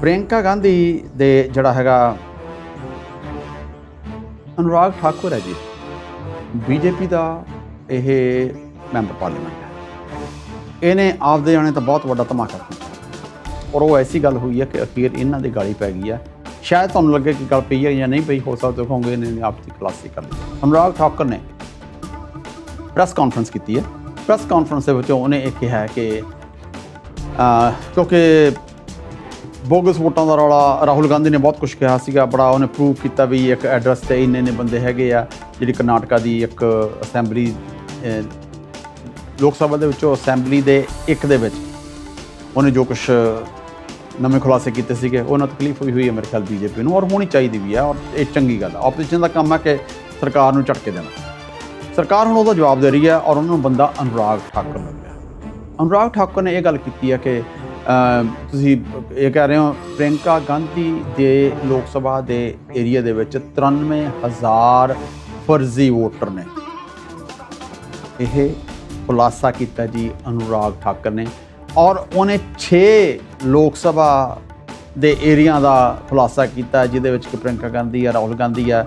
ਪ੍ਰਿਯੰਕਾ ਗਾਂਧੀ ਦੇ ਜਿਹੜਾ ਹੈਗਾ ਅਨੁਰਾਗ ਠਾਕੁਰ ਹੈ ਜੀ, ਬੀਜੇਪੀ ਦਾ ਇਹ ਮੈਂਬਰ ਪਾਰਲੀਮੈਂਟ ਹੈ। ਇਹਨੇ ਆਪਦੇ ਜਾਣੇ ਤਾਂ ਬਹੁਤ ਵੱਡਾ ਧਮਾਕਾ ਕੀਤਾ। ਔਰ ਉਹ ਐਸੀ ਗੱਲ ਹੋਈ ਹੈ ਕਿ ਅਖੀਰ ਇਹਨਾਂ ਦੀ ਗਾਲੀ ਪੈ ਗਈ ਹੈ। ਸ਼ਾਇਦ ਤੁਹਾਨੂੰ ਲੱਗੇ ਕਿ ਗੱਲ ਪਈ ਹੈ ਜਾਂ ਨਹੀਂ ਪਈ, ਹੋ ਸਕਦਾ ਇਹਨਾਂ ਨੇ ਆਪ ਦੀ ਖਲਾਸੀ ਕਰ ਲਈ। ਅਨੁਰਾਗ ਠਾਕੁਰ ਨੇ ਪ੍ਰੈਸ ਕਾਨਫਰੰਸ ਕੀਤੀ ਹੈ। ਪ੍ਰੈਸ ਕਾਨਫਰੰਸ ਦੇ ਵਿੱਚ ਉਹਨੇ ਇਹ ਕਿਹਾ ਕਿ ਕਿਉਂਕਿ ਬੋਗਸ ਵੋਟਾਂ ਦਾ ਰੌਲਾ ਰਾਹੁਲ ਗਾਂਧੀ ਨੇ ਬਹੁਤ ਕੁਝ ਕਿਹਾ ਸੀਗਾ, ਬੜਾ ਉਹਨੇ ਪ੍ਰੂਵ ਕੀਤਾ ਵੀ ਇੱਕ ਐਡਰੈਸ ਤੇ ਇੰਨੇ ਨੇ ਬੰਦੇ ਹੈਗੇ ਆ, ਜਿਹੜੀ ਕਰਨਾਟਕਾ ਦੀ ਇੱਕ ਅਸੈਂਬਲੀ ਲੋਕ ਸਭਾ ਦੇ ਵਿੱਚੋਂ ਅਸੈਂਬਲੀ ਦੇ ਇੱਕ ਦੇ ਵਿੱਚ ਉਹਨੇ ਜੋ ਕੁਝ ਨਵੇਂ ਖੁਲਾਸੇ ਕੀਤੇ ਸੀਗੇ, ਉਹਨਾਂ ਤਕਲੀਫ ਹੋਈ ਹੋਈ ਹੈ ਮੇਰੇ ਖਿਆਲ ਬੀਜੇਪੀ ਨੂੰ ਔਰ ਹੋਣੀ ਚਾਹੀਦੀ ਵੀ ਆ ਔਰ ਇਹ ਚੰਗੀ ਗੱਲ ਆ। ਆਪੋਜੀਸ਼ਨ ਦਾ ਕੰਮ ਹੈ ਕਿ ਸਰਕਾਰ ਨੂੰ ਝਟਕੇ ਦੇਣਾ। ਸਰਕਾਰ ਹੁਣ ਉਹਦਾ ਜਵਾਬ ਦੇ ਰਹੀ ਹੈ ਔਰ ਉਹਨਾਂ ਨੂੰ ਬੰਦਾ ਅਨੁਰਾਗ ਠਾਕੁਰ ਲੱਗਿਆ ਅਨੁਰਾਗ ਠਾਕੁਰ ਨੇ ਇਹ ਗੱਲ ਕੀਤੀ ਹੈ ਕਿ ਤੁਸੀਂ ਇਹ ਕਹਿ ਰਹੇ ਹੋ, ਪ੍ਰਿਯੰਕਾ ਗਾਂਧੀ ਦੇ ਲੋਕ ਸਭਾ ਦੇ ਏਰੀਆ ਦੇ ਵਿੱਚ 93000 ਫਰਜ਼ੀ ਵੋਟਰ ਨੇ। ਇਹ ਖੁਲਾਸਾ ਕੀਤਾ ਜੀ ਅਨੁਰਾਗ ਠਾਕਰ ਨੇ ਔਰ ਉਹਨੇ 6 ਲੋਕ ਸਭਾ ਦੇ ਏਰੀਆ ਦਾ ਖੁਲਾਸਾ ਕੀਤਾ, ਜਿਹਦੇ ਵਿੱਚ ਕਿ ਪ੍ਰਿਯੰਕਾ ਗਾਂਧੀ ਆ, ਰਾਹੁਲ ਗਾਂਧੀ ਆ